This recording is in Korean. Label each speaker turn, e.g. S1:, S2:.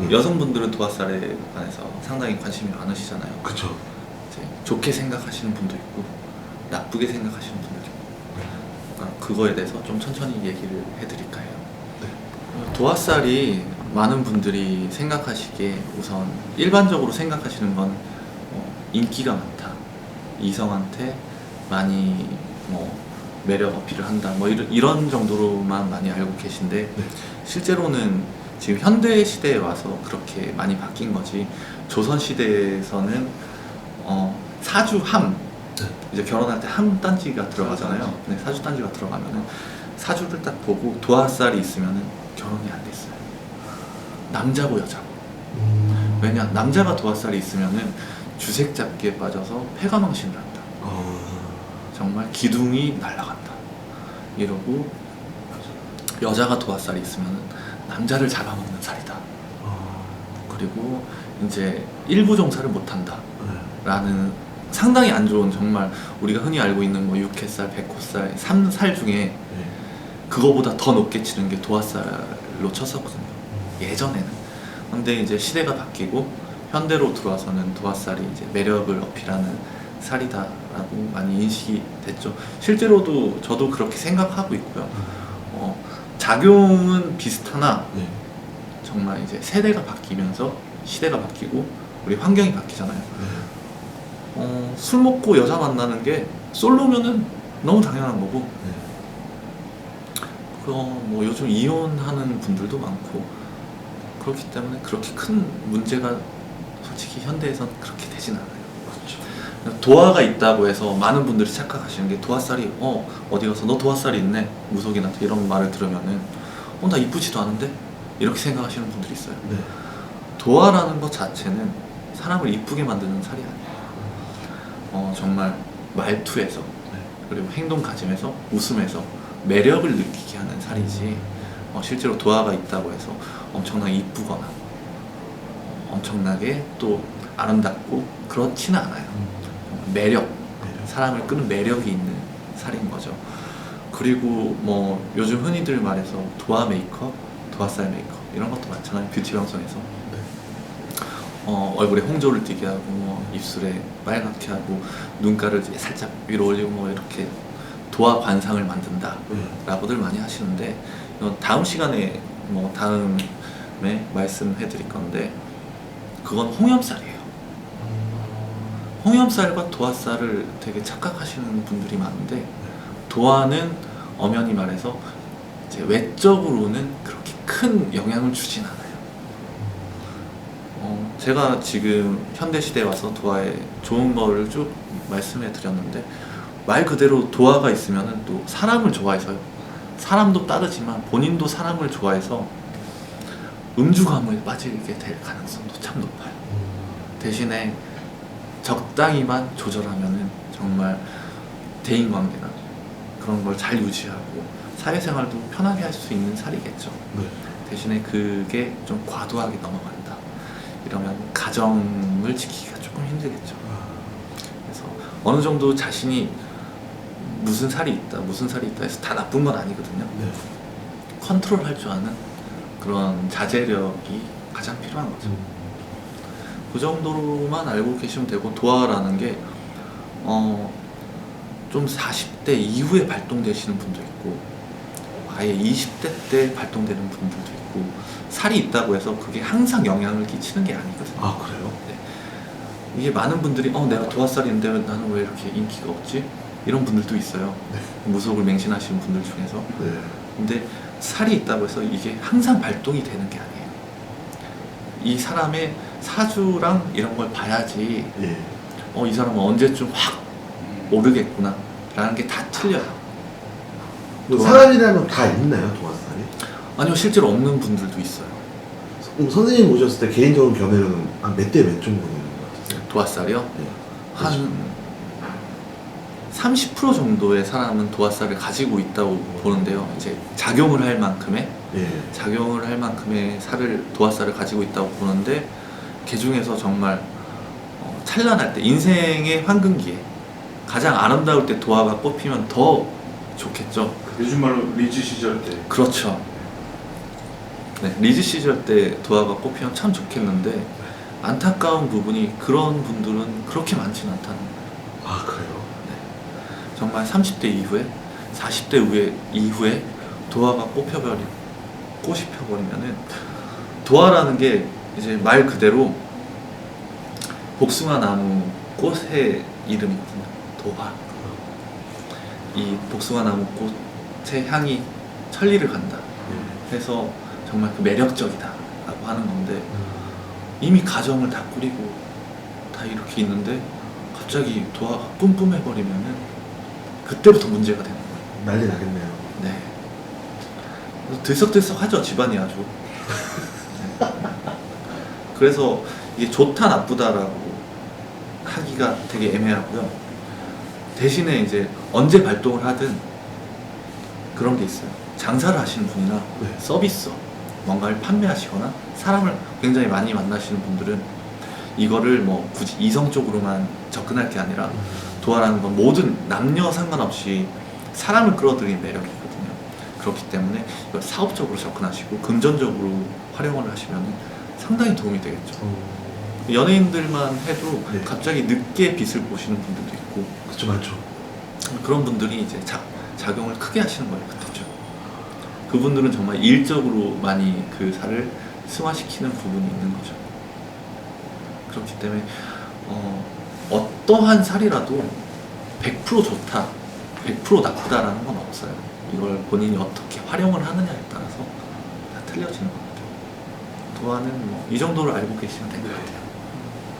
S1: 음.
S2: 여성분들은 도화살에 관해서 상당히 관심이 많으시잖아요. 이제 좋게 생각하시는 분도 있고 나쁘게 생각하시는 분도 있고 아, 그거에 대해서 좀 천천히 얘기를 해드릴까 해요.
S1: 네.
S2: 어, 도화살이 많은 분들이 생각하시기에 우선 일반적으로 생각하시는 건 어, 인기가 많다. 이성한테 많이 뭐 매력 어필을 한다. 뭐 이런, 이런 정도로만 많이 알고 계신데
S1: 네. 실제로는
S2: 지금 현대 시대에 와서 그렇게 많이 바뀐 거지 조선 시대에서는 어, 사주 함
S1: 네.
S2: 이제 결혼할 때 함 단지가 들어가잖아요. 네, 사주 단지가 들어가면은 사주를 딱 보고 도화살이 있으면은 결혼이 안 됐어요. 남자고 여자고.
S1: 음.
S2: 왜냐 남자가 도화살이 있으면은 주색 잡기에 빠져서 폐가망신을 한다.
S1: 어.
S2: 정말 기둥이 날아간다. 이러고 여자가 도화살이 있으면은 남자를 잡아먹는 살이다.
S1: 어.
S2: 그리고 이제 일부 종사를 못한다.
S1: 네.
S2: 라는 상당히 안 좋은 정말 우리가 흔히 알고 있는 뭐 육회살, 백호살, 삼살 중에
S1: 네.
S2: 그거보다 더 높게 치는 게 도화살로 쳤었거든요. 예전에는. 근데 이제 시대가 바뀌고 현대로 들어와서는 도화살이 이제 매력을 어필하는 살이다라고 많이 인식이 됐죠. 실제로도 저도 그렇게 생각하고 있고요. 어, 작용은 비슷하나
S1: 네.
S2: 정말 이제 세대가 바뀌면서 시대가 바뀌고 우리 환경이 바뀌잖아요.
S1: 네.
S2: 어, 술 먹고 여자 만나는 게 솔로면은 너무 당연한 거고
S1: 네.
S2: 그거 뭐 요즘 이혼하는 분들도 많고 그렇기 때문에 그렇게 큰 문제가 솔직히 현대에선 그렇게 되진 않아요. 도화가 있다고 해서 많은 분들이 착각하시는 게 도화살이 어 어디 가서 너 도화살이 있네 무속인한테 이런 말을 들으면은 어나 이쁘지도 않은데 이렇게 생각하시는 분들이 있어요.
S1: 네.
S2: 도화라는 것 자체는 사람을 이쁘게 만드는 살이 아니에요. 어 정말 말투에서
S1: 네.
S2: 그리고 행동 가짐에서 웃음에서 매력을 느끼게 하는 살이지 어, 실제로 도화가 있다고 해서 엄청나게 이쁘거나 어, 엄청나게 또 아름답고 그렇지는 않아요. 어, 매력. 사람을 끄는 매력이 있는 살인 거죠. 그리고 뭐 요즘 흔히들 말해서 도화 메이크업, 도화살 메이크업 이런 것도 많잖아요. 뷰티 방송에서
S1: 네.
S2: 어, 얼굴에 홍조를 띠게 하고 뭐 입술에 빨갛게 하고 눈가를 살짝 위로 올리고 뭐 이렇게 도화 관상을 만든다.
S1: 네.
S2: 라고들 많이 하시는데 이건 다음 시간에 뭐 다음에 말씀해 드릴 건데 그건 홍염살이에요. 홍염살과 도화살을 되게 착각하시는 분들이 많은데 도화는 엄연히 말해서 이제 외적으로는 그렇게 큰 영향을 주진 않아요. 어, 제가 지금 현대 시대에 와서 도화의 좋은 거를 쭉 말씀해 드렸는데 말 그대로 도화가 있으면은 또 사람을 좋아해서요. 사람도 따르지만 본인도 사람을 좋아해서 음주감에 빠지게 될 가능성도 참 높아요. 대신에 적당히만 조절하면은 정말 대인 관계나 그런 걸 잘 유지하고 사회생활도 편하게 할 수 있는 살이겠죠.
S1: 네.
S2: 대신에 그게 좀 과도하게 넘어간다. 이러면 가정을 지키기가 조금 힘들겠죠. 그래서 어느 정도 자신이 무슨 살이 있다, 무슨 살이 있다 해서 다 나쁜 건 아니거든요.
S1: 네.
S2: 컨트롤 할 줄 아는 그런 자제력이 가장 필요한 거죠. 그 정도로만 알고 계시면 되고 도화라는 게 어, 좀 40대 이후에 발동되시는 분도 있고 아예 20대 때 발동되는 분들도 있고 살이 있다고 해서 그게 항상 영향을 끼치는 게 아니거든요.
S1: 아 그래요?
S2: 이게 많은 분들이 어 내가 도화살인데 나는 왜 이렇게 인기가 없지? 이런 분들도 있어요.
S1: 네.
S2: 무속을 맹신하시는 분들 중에서
S1: 네.
S2: 근데 살이 있다고 해서 이게 항상 발동이 되는 게 아니에요. 이 사람의 사주랑 이런 걸 봐야지
S1: 예.
S2: 어 이 사람은 언제쯤 확 오르겠구나 라는 게 다 틀려요.
S1: 뭐 사람이라면 다 있나요 도화살이?
S2: 아니요 실제로 없는 분들도 있어요.
S1: 그럼 선생님 오셨을 때 개인적으로 견해는 한몇대 몇 정도 되는 것 같으세요?
S2: 도화살이요?
S1: 네.
S2: 한30% 정도의 사람은 도화살을 가지고 있다고 보는데요. 이제 작용을 할 만큼의
S1: 예.
S2: 작용을 할 만큼의 살을 도화살을 가지고 있다고 보는데 그 중에서 정말 어, 찬란할 때 인생의 황금기에 가장 아름다울 때 도화가 뽑히면 더 좋겠죠.
S3: 요즘 말로 리즈 시절 때
S2: 그렇죠. 네, 리즈 시절 때 도화가 꼽히면 참 좋겠는데 안타까운 부분이 그런 분들은 그렇게 많지는 않다는 거예요.
S1: 아 그래요?
S2: 정말 30대 이후에 40대 이후에, 이후에 도화가 뽑혀버리 꽃이 펴버리면은 도화라는 게 이제 말 그대로 복숭아 나무 꽃의 이름이거든요. 도화. 이 복숭아 나무 꽃의 향이 천리를 간다.
S1: 네.
S2: 해서 정말 그 매력적이다라고 하는 건데
S1: 음.
S2: 이미 가정을 다 꾸리고 다 이렇게 있는데 갑자기 도화가 뿜뿜해버리면은 그때부터 문제가 되는 거예요.
S1: 난리 나겠네요.
S2: 네. 그래서 들썩들썩하죠 집안이 아주. 네. 그래서 이게 좋다 나쁘다라고 하기가 되게 애매하고요. 대신에 이제 언제 발동을 하든 그런 게 있어요. 장사를 하시는 분이나
S1: 네.
S2: 서비스 뭔가를 판매하시거나 사람을 굉장히 많이 만나시는 분들은 이거를 뭐 굳이 이성적으로만 접근할 게 아니라
S1: 음.
S2: 도화라는 건 모든 남녀 상관없이 사람을 끌어들이는 매력이거든요. 그렇기 때문에 이걸 사업적으로 접근하시고 금전적으로 활용을 하시면 상당히 도움이 되겠죠.
S1: 어,
S2: 연예인들만 해도
S1: 네.
S2: 갑자기 늦게 빛을 보시는 분들도 있고
S1: 그쵸 맞죠.
S2: 그런 분들이 이제 작, 작용을 크게 하시는 거예요 그때죠. 그분들은 정말 일적으로 많이 그 살을 승화시키는 부분이 있는 거죠. 그렇기 때문에 어, 어떠한 살이라도 100% 좋다, 100% 나쁘다라는 건 없어요. 이걸 본인이 어떻게 활용을 하느냐에 따라서 다 틀려지는 것 같아요. 도화는 뭐이 정도로 알고 계시면 될 것 같아요.